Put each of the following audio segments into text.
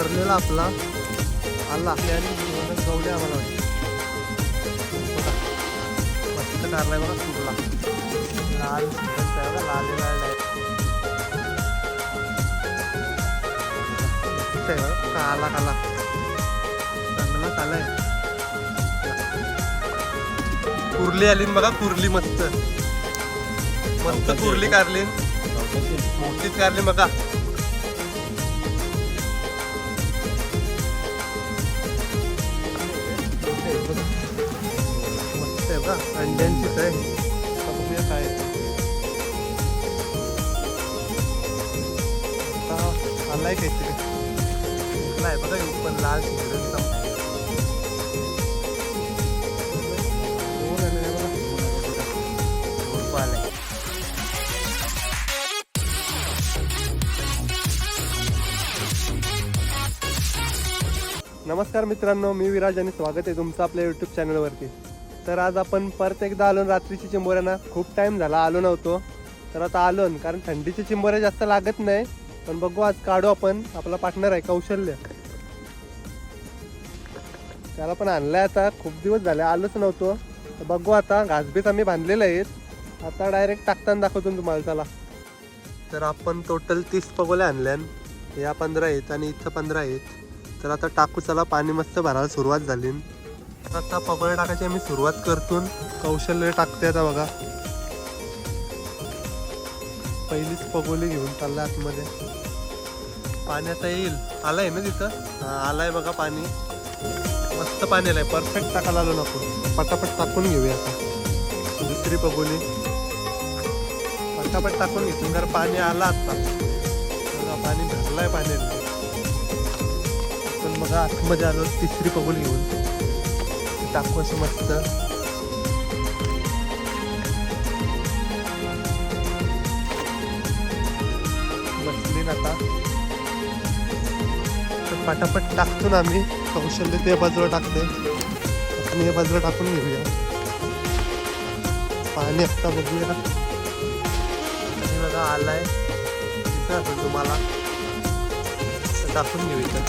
भरलेला आपला आला आणि दोनच गवले आम्हाला वाटते कारला मस्त बघा कुठला लाल लाल काला काला. चांगला काला आहे. कुर्ली आली बघा कुर्ली मस्त. मस्त कुर्ली कारली मोठीच कारली बघा. अंड्यांचीच आहे आता बघूया आलाय काहीतरी बघा पण लाल नमस्कार मित्रांनो मी विराज आणि स्वागत आहे तुमचं आपल्या यूट्यूब चॅनलवरती तर आज आपण परत एकदा आलो रात्रीची चिंबोऱ्यांना खूप टाईम झाला आलो नव्हतो. तर आता आलो कारण थंडीची चिंबोऱ्या जास्त लागत नाही. पण बघू आज काढू आपण. आपला पार्टनर आहे कौशल्य. त्याला पण आणलाय आता. खूप दिवस झाले आलोच नव्हतो. तर बघू आता. घासबीत आम्ही बांधलेलं आहेत. आता डायरेक्ट टाकताना दाखवतो तुम्हाला चला तर आपण टोटल तीस पगोल्या आणल्यान या पंधरा आहेत आणि इथं पंधरा आहेत. तर आता टाकू चला. पाणी मस्त भरायला सुरुवात झाली. आता पगोल्या टाकायची आम्ही सुरुवात करतून कौशल्य टाकते आता बघा. पहिलीच पगोली घेऊन चालला आतमध्ये. पाणी आता येईल. आलाय ना तिथं? हा आलाय बघा पाणी. मस्त पाणी आलंय. परफेक्ट टाकायला आलो नको पटापट टाकून घेऊया आता. दुसरी पगोली. पटापट टाकून घेतली. तर पाणी आलं आता बघा पाणी भरलाय पाण्यात पण बघा आतमध्ये आलो तिसरी पगोली घेऊन. टाकू अशी मस्त. बसली आता. तर पटापट टाकतो ना आम्ही. कौशल्य ते बाजूला टाकते. आपण हे बाजूला टाकून घेऊया. पाणी आता बघूया. आणि बघा आलाय. दिसत असेल तुम्हाला. टाकून घेऊ इथं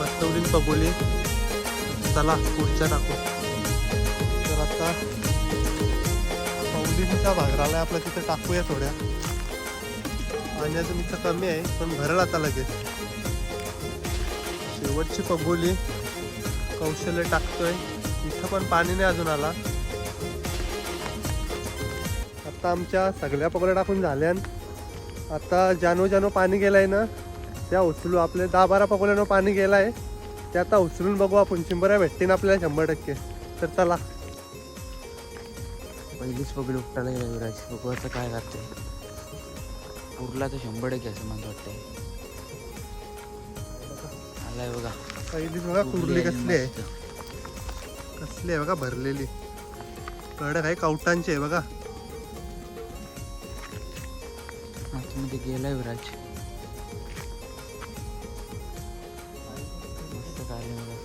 बसवली पगोली चला पुढच्या टाकू. तर आता पौलीचा भाग राहिला आपला तिथं टाकूया थोड्या. आणि अजून इथं कमी आहे पण भरल आता लगेच. शेवटची पगोली. कौशल्य टाकतोय. इथं पण पाणी नाही अजून आला. आता आमच्या सगळ्या पगोल्या टाकून झाल्यान आता जानो जानो पाणी गेलाय ना त्या उचलू. आपले दहा बारा पकोल्यानं पाणी गेलाय. ते आता उचलून बघू आपण. चिंबऱ्या भेटतील आपल्याला शंभर टक्के. तर चला. पहिलीच पगडी उपटायला गेला विराज बघू आता काय करते. उरला तर शंभर टक्के असं मला वाटतंय. आलाय बघा. पहिली बघा कुर्ली कसली आहे. कसली आहे बघा भरलेली. कडक आहे कवटांची आहे बघा. आतमध्ये गेलाय विराज बघा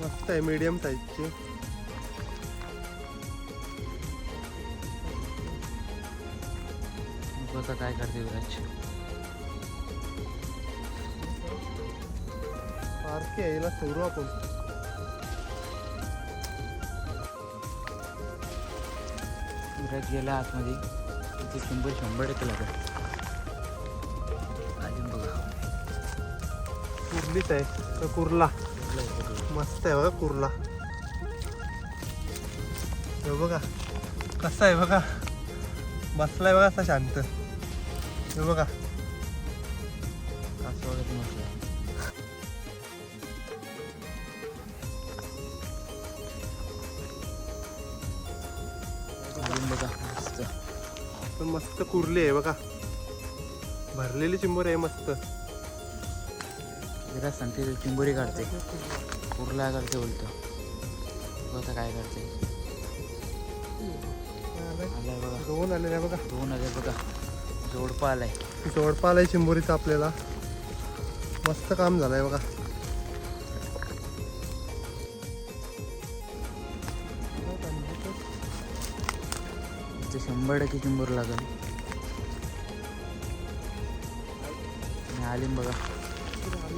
मस्त आहे मीडियम साईजची बघू काय करते विराज? सारखी आहे हिला सोडू आपण. विराज गेला आतमध्ये. तिथे शंभर शंभर टक्के लागेल. कुर्लीच आहे. तर कुर्ला. मस्त आहे बघा कुर्ला. हे बघा. कसा आहे बघा. बसलाय बघा असा शांत. हे बघा. असं बघा मस्त कुर्ली आहे बघा. भरलेली चिंबर आहे मस्त. विराज सांगते ते चिंबोरी काढते. कुर्ला करते बोलतो. बघू काय करते. आलाय बघा. दोन आलेले आहे बघा. दोन आले बघा. जोडपा आलाय. जोडपा आलाय चिंबोरीचा आपल्याला. मस्त काम झालंय बघा. शंभर टक्के चिंबोर लागेल. आली बघा.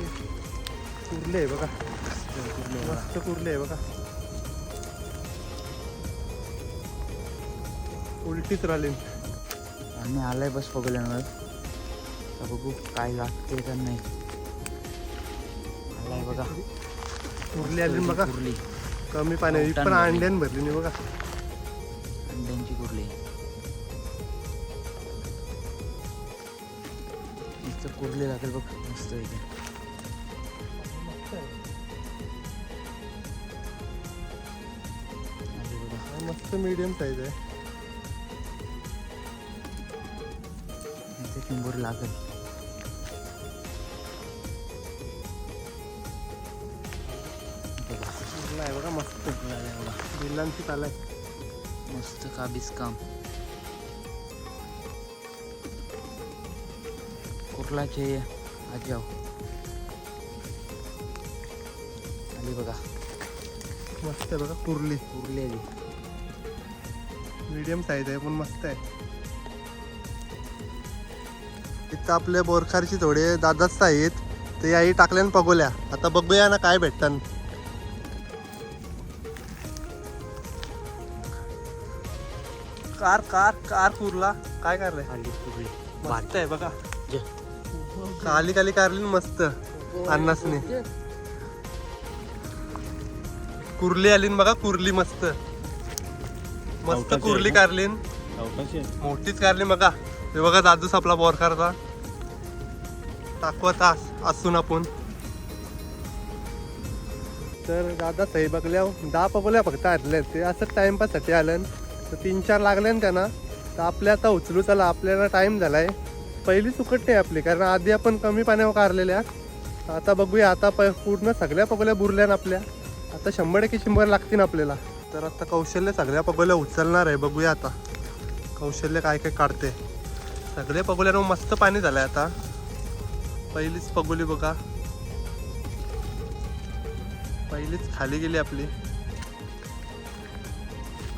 कुर्ले आहे बघा. कुर्ली बघा. मस्त कुर्ले आहे बघा. उलटीच राहिली. आणि आलाय बस पगोल्यांवर. तर बघू काय लागते का नाही. आलाय बघा. कुर्ली आली बघा. कुर्ली. कमी पाण्याची पण अंड्यान भरली नाही बघा. अंड्यांची कुर्ली. कुर्ली लागेल बघ. मस्त इथे हा, मस्त मीडियम साईज आहे किंबोर लागेल बघा कुर्ला आहे बघा मस्त बिलांची चालाय मस्त काबीज काम कुर्लाचे आजाव आली बघा. मस्त आहे बघा कुर्ली कुर्ली आली मीडियम साईज आहे पण मस्त आहे. इथं आपल्या बोरखारची थोडे दादाच आहेत. ते आई टाकल्यान पगोल्या आता बघूया ना काय भेटतात कार कार कार कुरला काय करलाय कुर्ली मस्त आहे बघा. काली काली कारली मस्त. अन्नासनी. कुर्ली आली बघा कुर्ली मस्त. मस्त कुर्ली कारलीन मोठीच कारली बघा. हे बघा दादूस आपला बोरकारचा टाकवा तास असून आपण. तर दादा सही बघल्या दहा पगोल्या फक्त आणल्या ते असं टाइमपाससाठी आलं तर तीन चार लागले ना त्यांना. तर आपल्या आता उचलू चला आपल्याला टाइम झालाय. पहिली सुकट नाही आपली कारण आधी आपण कमी पाण्यावर कारलेल्या. आता बघूया आता प पूर्ण सगळ्या पगोल्या बुरल्या ना आपल्या. आता शंभर टक्के शंभर लागतील आपल्याला. तर आता कौशल्य सगळ्या पगोल्या उचलणार आहे बघूया आता. कौशल्य काय काय काढते. सगळे पगोल्यावर मस्त पाणी झालंय आता. पहिलीच पगोली बघा. पहिलीच खाली गेली आपली.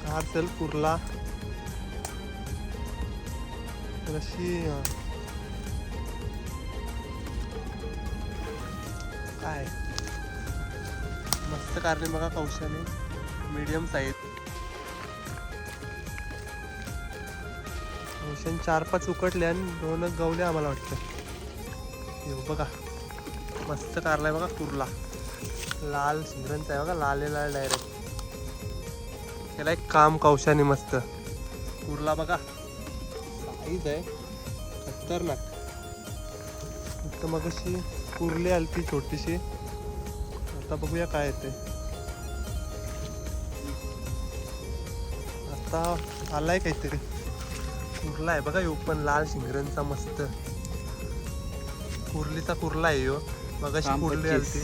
कारसेल कुर्ला. तर अशी काय? मस्त कारली बघा कौशाने. मीडियम साईज कौशन चार पाच उकटले आणि दोनच गवले आम्हाला वाटतं. येऊ बघा. मस्त कारलाय बघा कुर्ला. लाल शिंगरणचा आहे बघा लाल लाल डायरेक्ट त्याला एक काम कौशाने मस्त. कुर्ला बघा. साईज आहे. खतरनाक. तर मग अशी कुर्ली आली ती छोटीशी. आता बघूया काय येते. आता आलाय काहीतरी. कुर्ला आहे बघा यो पण लाल शिंगरणचा मस्त. कुर्लीचा कुर्ला आहे यो. मग अशी कुर्ली. आलती.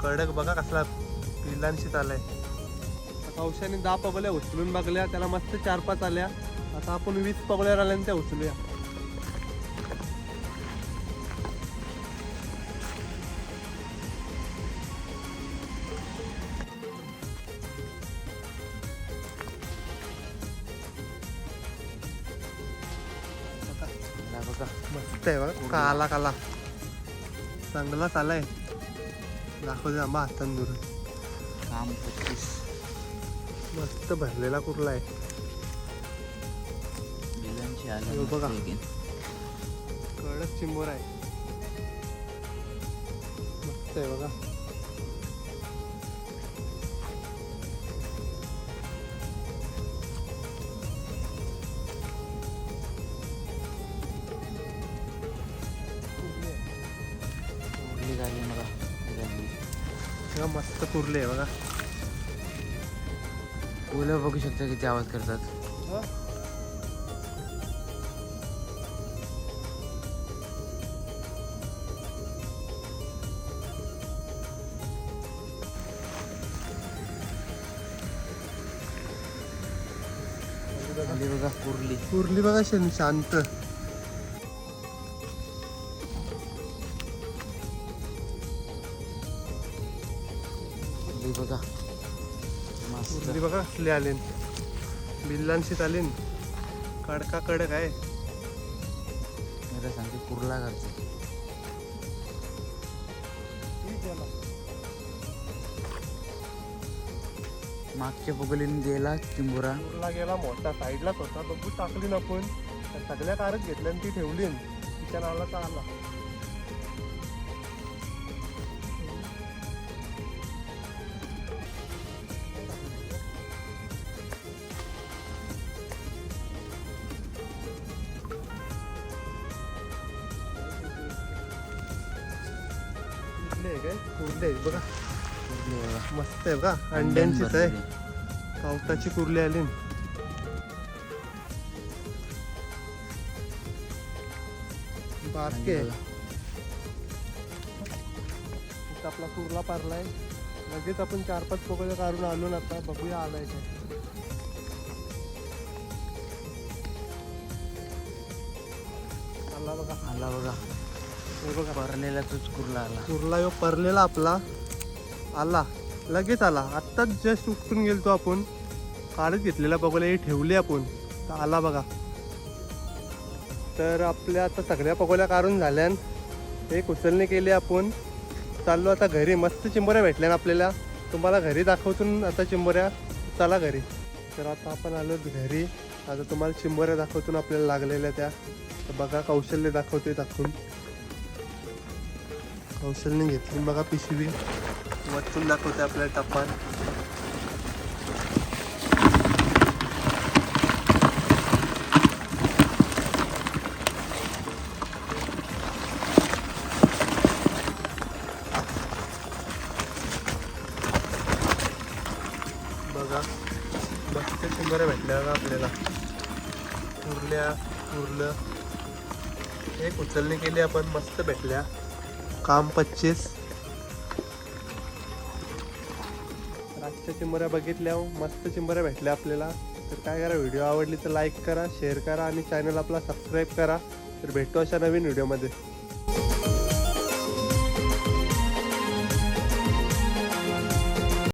कडक बघा कसला पिलांशीच आलाय. आता कौशाने दहा पगोल्या उचलून बघल्या त्याला मस्त चार पाच आल्या. आता आपण वीस पगोल्या आल्या त्या उचलूया. आहे बघा काला चांगलाच आलाय. दाखवते आंबा हातान दुरून काम मस्त भरलेला कुर्ला आहे. आली बघा. कडक चिंबोर आहे. मस्त आहे बघा. झाली मला. मस्त कुर्ले आहे बघा. फुलं बघू शकता किती आवाज करतात. बघा कुर्ली. कुर्ली बघा शांत. कुर्ली बघा कसले आलेन. बिल्लांशीच आलेन कडका कडक आहे. मला सांगते कुर्ला करते. मागच्या बगलीने गेला चिंबोरा. टूरला गेला मोठा साईडलाच होता. बघू टाकली ना आपण सगळ्या कारच घेतल्या आणि ती ठेवली तिच्या नावाला आला. आहे बघा. मस्त आहे बघा अंड्यांचीच आहे. कावताची कुर्ली आली. बारके आपला कुर्ला पारलाय. लगेच आपण चार पाच पोकळ काढून आलो ना आता. बघूया आलाय काय. आला बघा. आला बघा. बघा परलेला तोच कुर्ला आला. कुर्ला यो परलेला आपला. आला. लगेच आला. आत्ताच जस्ट उठून गेलतो आपण. काढत घेतलेला बघूला हे ठेवले आपण. तर आला बघा. तर आपल्या आता सगळ्या पकोल्या काढून झाल्यान एक उचलणे केली आपण. चाललो आता घरी. मस्त चिंबऱ्या भेटल्या ना आपल्याला. तुम्हाला घरी दाखवतून आता चिंबऱ्या. चला घरी. तर आता आपण आलो घरी. आता तुम्हाला चिंबऱ्या दाखवतून आपल्याला लागलेल्या त्या. तर बघा कौशल्य दाखवते दाखवून. कौशलने घेतली. बघा पिशवी वरतून दाखवते आपल्या टपाल. बघा. मस्त चिंबऱ्या भेटल्या बघा आपल्याला. उरल्या उरलं. एक उचलणी केली आपण मस्त भेटल्या. काम पच्चीस. आजच्या चिंबऱ्या बघितल्या मस्त चिंबऱ्या भेटल्या आपल्याला. तर काय करा व्हिडिओ आवडली तर लाईक करा शेअर करा आणि चॅनल आपला सबस्क्राईब करा. तर भेटू अशा नवीन व्हिडिओमध्ये